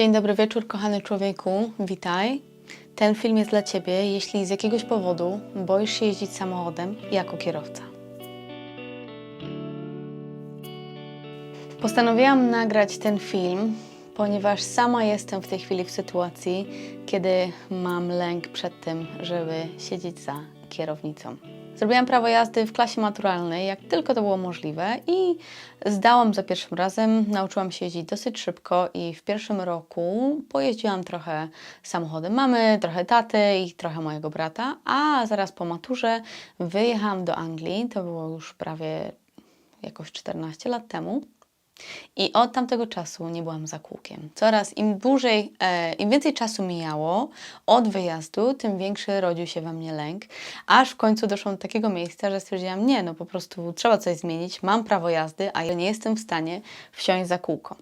Dzień dobry wieczór, kochany człowieku. Witaj. Ten film jest dla Ciebie, jeśli z jakiegoś powodu boisz się jeździć samochodem jako kierowca. Postanowiłam nagrać ten film, ponieważ sama jestem w tej chwili w sytuacji, kiedy mam lęk przed tym, żeby siedzieć za kierownicą. Zrobiłam prawo jazdy w klasie maturalnej, jak tylko to było możliwe, i zdałam za pierwszym razem. Nauczyłam się jeździć dosyć szybko, i w pierwszym roku pojeździłam trochę samochodem mamy, trochę taty i trochę mojego brata, a zaraz po maturze wyjechałam do Anglii. To było już prawie jakoś 14 lat temu. I od tamtego czasu nie byłam za kółkiem. Coraz im dłużej, e, im więcej czasu mijało od wyjazdu, tym większy rodził się we mnie lęk, aż w końcu doszłam do takiego miejsca, że stwierdziłam, nie, no po prostu trzeba coś zmienić, mam prawo jazdy, a ja nie jestem w stanie wsiąść za kółko.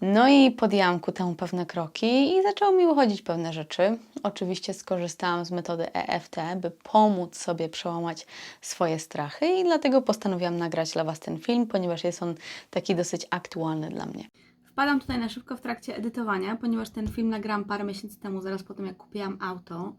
No i podjęłam ku temu pewne kroki i zaczęło mi uchodzić pewne rzeczy. Oczywiście skorzystałam z metody EFT, by pomóc sobie przełamać swoje strachy i dlatego postanowiłam nagrać dla Was ten film, ponieważ jest on taki dosyć aktualny dla mnie. Wpadam tutaj na szybko w trakcie edytowania, ponieważ ten film nagrałam parę miesięcy temu, zaraz po tym jak kupiłam auto.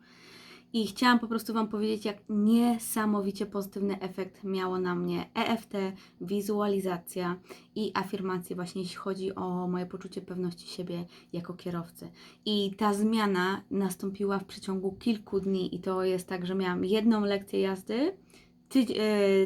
I chciałam po prostu Wam powiedzieć, jak niesamowicie pozytywny efekt miało na mnie EFT, wizualizacja i afirmacje, właśnie jeśli chodzi o moje poczucie pewności siebie jako kierowcy. I ta zmiana nastąpiła w przeciągu kilku dni, i to jest tak, że miałam jedną lekcję jazdy, tydzień,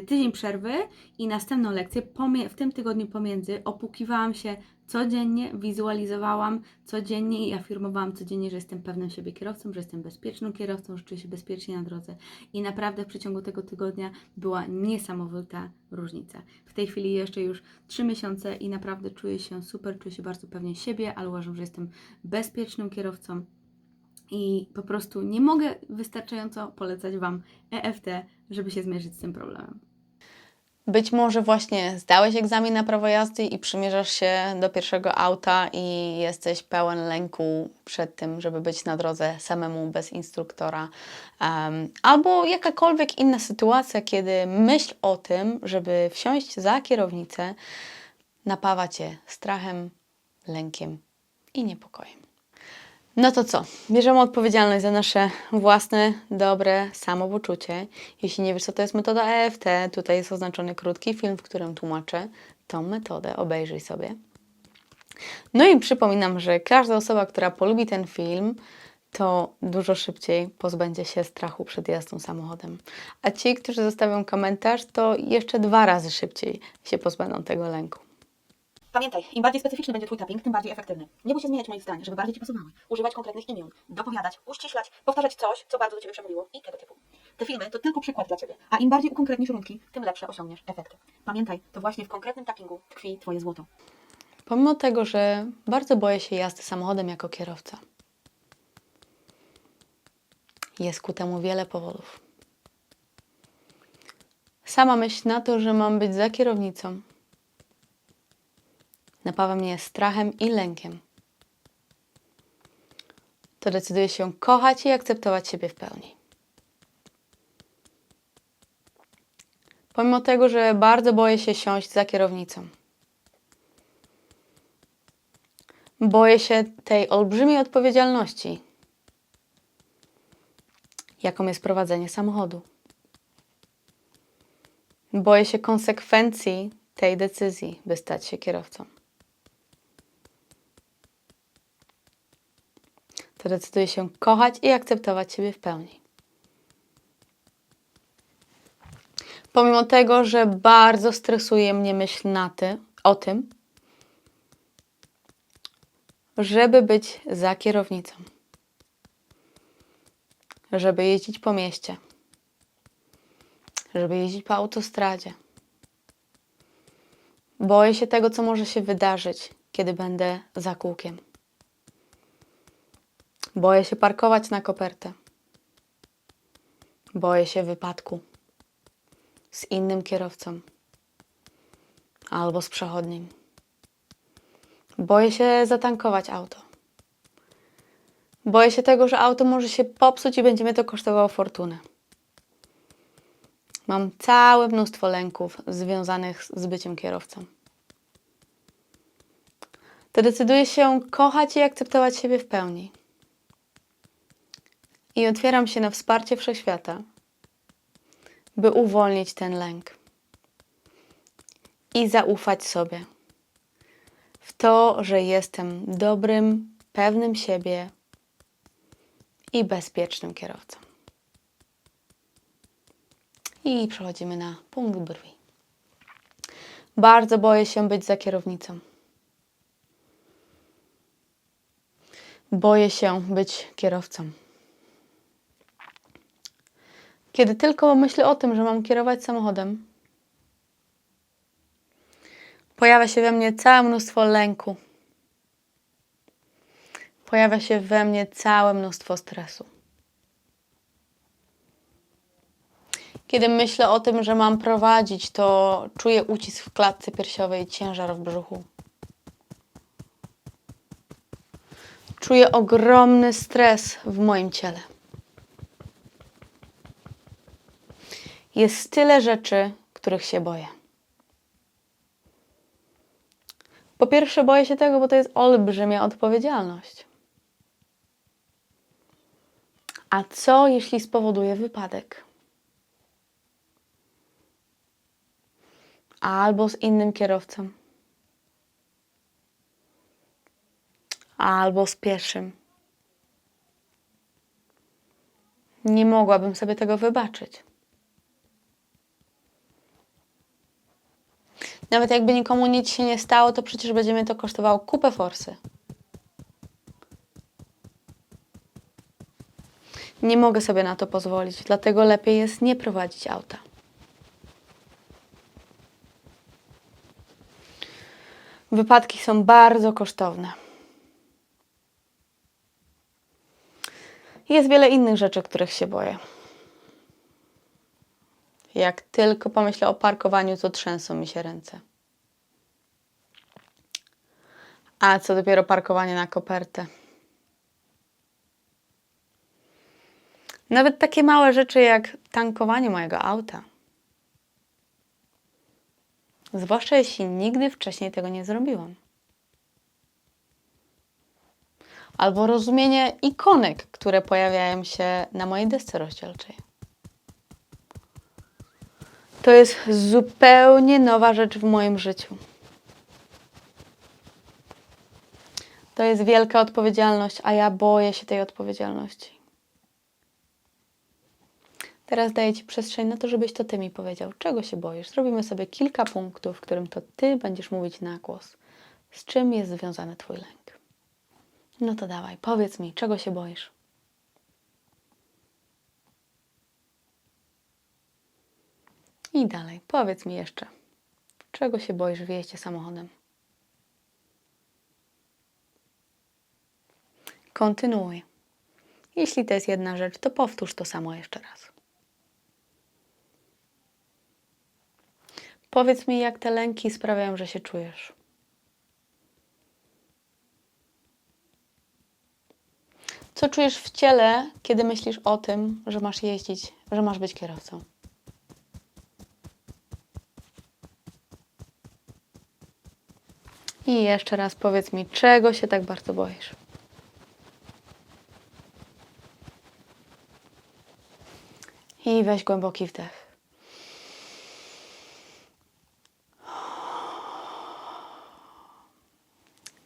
tydzień przerwy i następną lekcję w tym tygodniu pomiędzy opłukiwałam się codziennie, wizualizowałam codziennie i afirmowałam codziennie, że jestem pewnym siebie kierowcą, że jestem bezpiecznym kierowcą, że czuję się bezpiecznie na drodze. I naprawdę w przeciągu tego tygodnia była niesamowita różnica. W tej chwili jeszcze już trzy miesiące i naprawdę czuję się super, czuję się bardzo pewnie siebie, ale uważam, że jestem bezpiecznym kierowcą. I po prostu nie mogę wystarczająco polecać Wam EFT, żeby się zmierzyć z tym problemem. Być może właśnie zdałeś egzamin na prawo jazdy i przymierzasz się do pierwszego auta i jesteś pełen lęku przed tym, żeby być na drodze samemu bez instruktora. Um, albo jakakolwiek inna sytuacja, kiedy myśl o tym, żeby wsiąść za kierownicę, napawa cię strachem, lękiem i niepokojem. No to co? Bierzemy odpowiedzialność za nasze własne, dobre samopoczucie. Jeśli nie wiesz, co to jest metoda EFT, tutaj jest oznaczony krótki film, w którym tłumaczę tą metodę. Obejrzyj sobie. No i przypominam, że każda osoba, która polubi ten film, to dużo szybciej pozbędzie się strachu przed jazdą samochodem. A ci, którzy zostawią komentarz, to jeszcze dwa razy szybciej się pozbędą tego lęku. Pamiętaj, im bardziej specyficzny będzie Twój tapping, tym bardziej efektywny. Nie bój się zmieniać moich zdań, żeby bardziej Ci pasowały. Używać konkretnych imion, dopowiadać, uściślać, powtarzać coś, co bardzo do Ciebie przemówiło i tego typu. Te filmy to tylko przykład dla Ciebie. A im bardziej ukonkretnisz warunki, tym lepsze osiągniesz efekty. Pamiętaj, to właśnie w konkretnym tappingu tkwi Twoje złoto. Pomimo tego, że bardzo boję się jazdy samochodem jako kierowca, jest ku temu wiele powodów. Sama myśl na to, że mam być za kierownicą, napawa mnie strachem i lękiem. To decyduję się kochać i akceptować siebie w pełni. Pomimo tego, że bardzo boję się siąść za kierownicą. Boję się tej olbrzymiej odpowiedzialności, jaką jest prowadzenie samochodu. Boję się konsekwencji tej decyzji, by stać się kierowcą. To decyduję się kochać i akceptować siebie w pełni. Pomimo tego, że bardzo stresuje mnie myśl na ty, o tym, żeby być za kierownicą, żeby jeździć po mieście, żeby jeździć po autostradzie. Boję się tego, co może się wydarzyć, kiedy będę za kółkiem. Boję się parkować na kopertę. Boję się wypadku z innym kierowcą albo z przechodnim. Boję się zatankować auto. Boję się tego, że auto może się popsuć i będzie mnie to kosztowało fortunę. Mam całe mnóstwo lęków związanych z byciem kierowcą. to decyduję się kochać i akceptować siebie w pełni. I otwieram się na wsparcie wszechświata, by uwolnić ten lęk i zaufać sobie w to, że jestem dobrym, pewnym siebie i bezpiecznym kierowcą. I przechodzimy na punkt brwi. Bardzo boję się być za kierownicą. Boję się być kierowcą. Kiedy tylko myślę o tym, że mam kierować samochodem, pojawia się we mnie całe mnóstwo lęku. Pojawia się we mnie całe mnóstwo stresu. Kiedy myślę o tym, że mam prowadzić, to czuję ucisk w klatce piersiowej, ciężar w brzuchu. Czuję ogromny stres w moim ciele. Jest tyle rzeczy, których się boję. Po pierwsze, boję się tego, bo to jest olbrzymia odpowiedzialność. A co, jeśli spowoduje wypadek? Albo z innym kierowcą. Albo z pieszym. Nie mogłabym sobie tego wybaczyć. Nawet jakby nikomu nic się nie stało, to przecież będzie mnie to kosztowało kupę forsy. Nie mogę sobie na to pozwolić, dlatego lepiej jest nie prowadzić auta. Wypadki są bardzo kosztowne. Jest wiele innych rzeczy, których się boję. Jak tylko pomyślę o parkowaniu, to trzęsą mi się ręce. A co dopiero parkowanie na kopertę. Nawet takie małe rzeczy jak tankowanie mojego auta. Zwłaszcza jeśli nigdy wcześniej tego nie zrobiłam. Albo rozumienie ikonek, które pojawiają się na mojej desce rozdzielczej. To jest zupełnie nowa rzecz w moim życiu. To jest wielka odpowiedzialność, a ja boję się tej odpowiedzialności. Teraz daję Ci przestrzeń na to, żebyś to Ty mi powiedział, czego się boisz. Zrobimy sobie kilka punktów, w którym to Ty będziesz mówić na głos. Z czym jest związany Twój lęk? No to dawaj, powiedz mi, czego się boisz? I dalej, powiedz mi jeszcze, czego się boisz w jeździe samochodem? Kontynuuj. Jeśli to jest jedna rzecz, to powtórz to samo jeszcze raz. Powiedz mi, jak te lęki sprawiają, że się czujesz. Co czujesz w ciele, kiedy myślisz o tym, że masz jeździć, że masz być kierowcą? I jeszcze raz powiedz mi, czego się tak bardzo boisz? I weź głęboki wdech.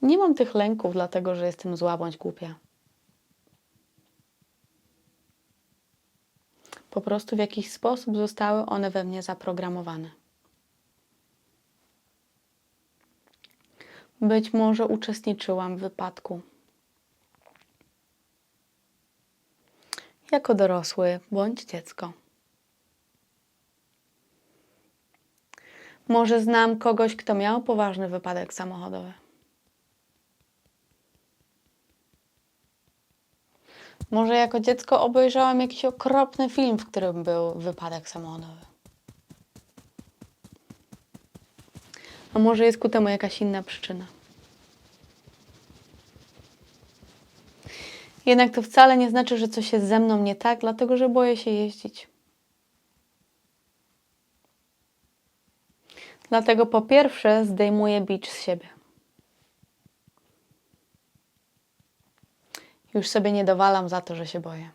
Nie mam tych lęków, dlatego że jestem zła bądź głupia. Po prostu w jakiś sposób zostały one we mnie zaprogramowane. Być może uczestniczyłam w wypadku. Jako dorosły bądź dziecko. Może znam kogoś, kto miał poważny wypadek samochodowy. Może jako dziecko obejrzałam jakiś okropny film, w którym był wypadek samochodowy. A może jest ku temu jakaś inna przyczyna. Jednak to wcale nie znaczy, że coś jest ze mną nie tak, dlatego że boję się jeździć. Dlatego po pierwsze zdejmuję bicz z siebie. Już sobie nie dowalam za to, że się boję.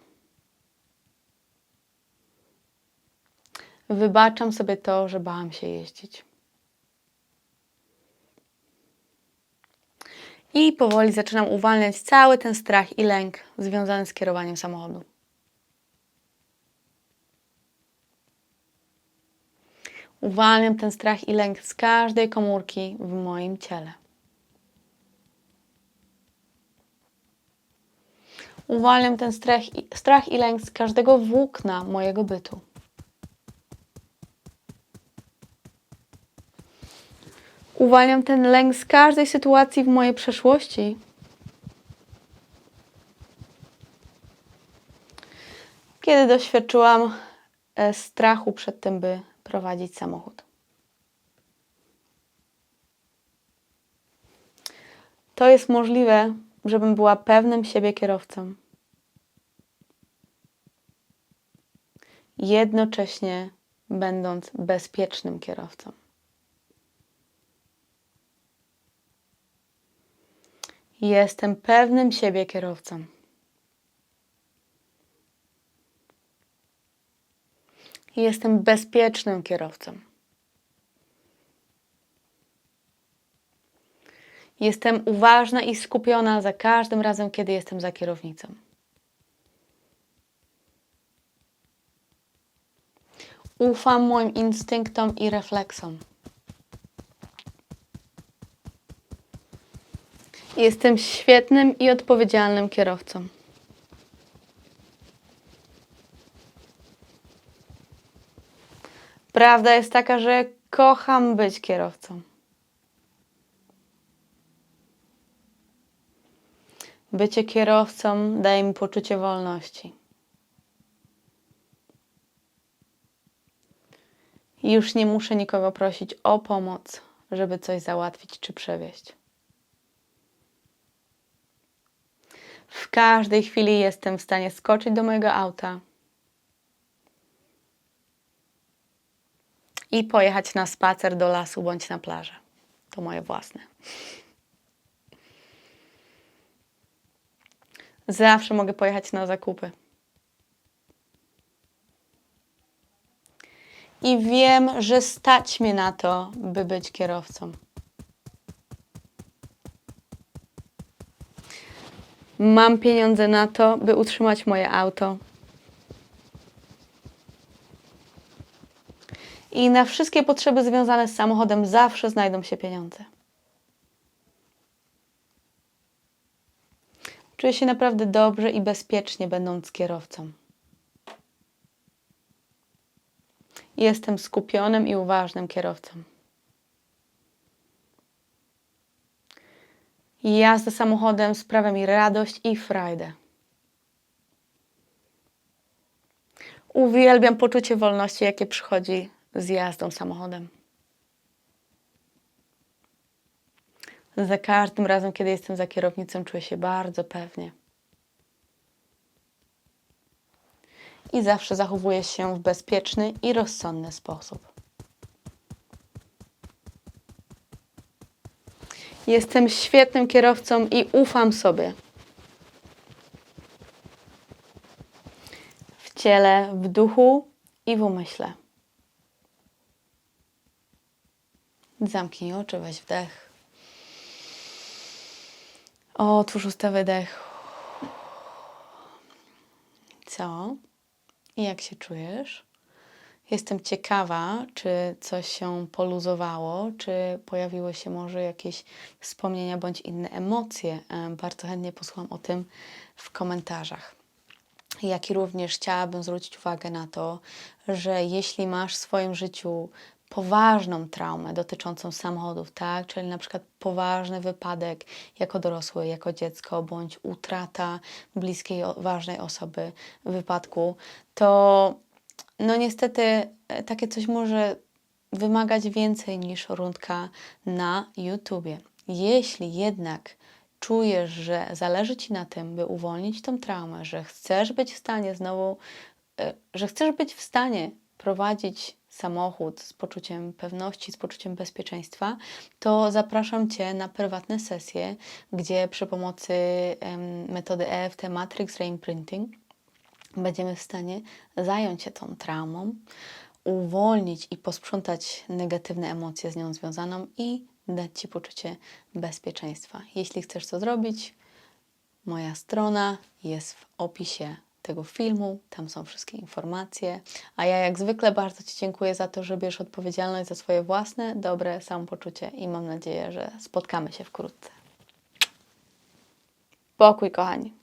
Wybaczam sobie to, że bałam się jeździć. I powoli zaczynam uwalniać cały ten strach i lęk związany z kierowaniem samochodu. Uwalniam ten strach i lęk z każdej komórki w moim ciele. Uwalniam ten strach i, strach i lęk z każdego włókna mojego bytu. Uwalniam ten lęk z każdej sytuacji w mojej przeszłości. Kiedy doświadczyłam e, strachu przed tym, by prowadzić samochód. To jest możliwe, żebym była pewnym siebie kierowcą. Jednocześnie będąc bezpiecznym kierowcą. Jestem pewnym siebie kierowcą. Jestem bezpiecznym kierowcą. Jestem uważna i skupiona za każdym razem, kiedy jestem za kierownicą. Ufam moim instynktom i refleksom. Jestem świetnym i odpowiedzialnym kierowcą. Prawda jest taka, że kocham być kierowcą. Bycie kierowcą daje mi poczucie wolności. Już nie muszę nikogo prosić o pomoc, żeby coś załatwić czy przewieźć. W każdej chwili jestem w stanie skoczyć do mojego auta i pojechać na spacer do lasu bądź na plażę. To moje własne. Zawsze mogę pojechać na zakupy. I wiem, że stać mnie na to, by być kierowcą. Mam pieniądze na to, by utrzymać moje auto. I na wszystkie potrzeby związane z samochodem zawsze znajdą się pieniądze. Czuję się naprawdę dobrze i bezpiecznie, będąc kierowcą. Jestem skupionym i uważnym kierowcą. Jazda samochodem sprawia mi radość i frajdę. Uwielbiam poczucie wolności, jakie przychodzi z jazdą samochodem. Za każdym razem, kiedy jestem za kierownicą, czuję się bardzo pewnie. I zawsze zachowuję się w bezpieczny i rozsądny sposób. Jestem świetnym kierowcą i ufam sobie. W ciele, w duchu i w umyśle. Zamknij oczy, weź wdech. Otwórz usta, wydech. Co? I jak się czujesz? Jestem ciekawa, czy coś się poluzowało, czy pojawiły się może jakieś wspomnienia bądź inne emocje. Em, Bardzo chętnie posłucham o tym w komentarzach. Jak i również chciałabym zwrócić uwagę na to, że jeśli masz w swoim życiu poważną traumę dotyczącą samochodów, tak, czyli na przykład poważny wypadek jako dorosły, jako dziecko, bądź utrata bliskiej, ważnej osoby w wypadku, to no niestety e, takie coś może wymagać więcej niż rundka na YouTubie. Jeśli jednak czujesz, że zależy Ci na tym, by uwolnić tą traumę, że chcesz być w stanie znowu, e, że chcesz być w stanie prowadzić samochód z poczuciem pewności, z poczuciem bezpieczeństwa, to zapraszam Cię na prywatne sesje, gdzie przy pomocy metody EFT Matrix Reimprinting będziemy w stanie zająć się tą traumą, uwolnić i posprzątać negatywne emocje z nią związaną i dać Ci poczucie bezpieczeństwa. Jeśli chcesz to zrobić, moja strona jest w opisie tego filmu, tam są wszystkie informacje. A ja jak zwykle bardzo Ci dziękuję za to, że bierzesz odpowiedzialność za swoje własne, dobre samopoczucie i mam nadzieję, że spotkamy się wkrótce. Pokój, kochani.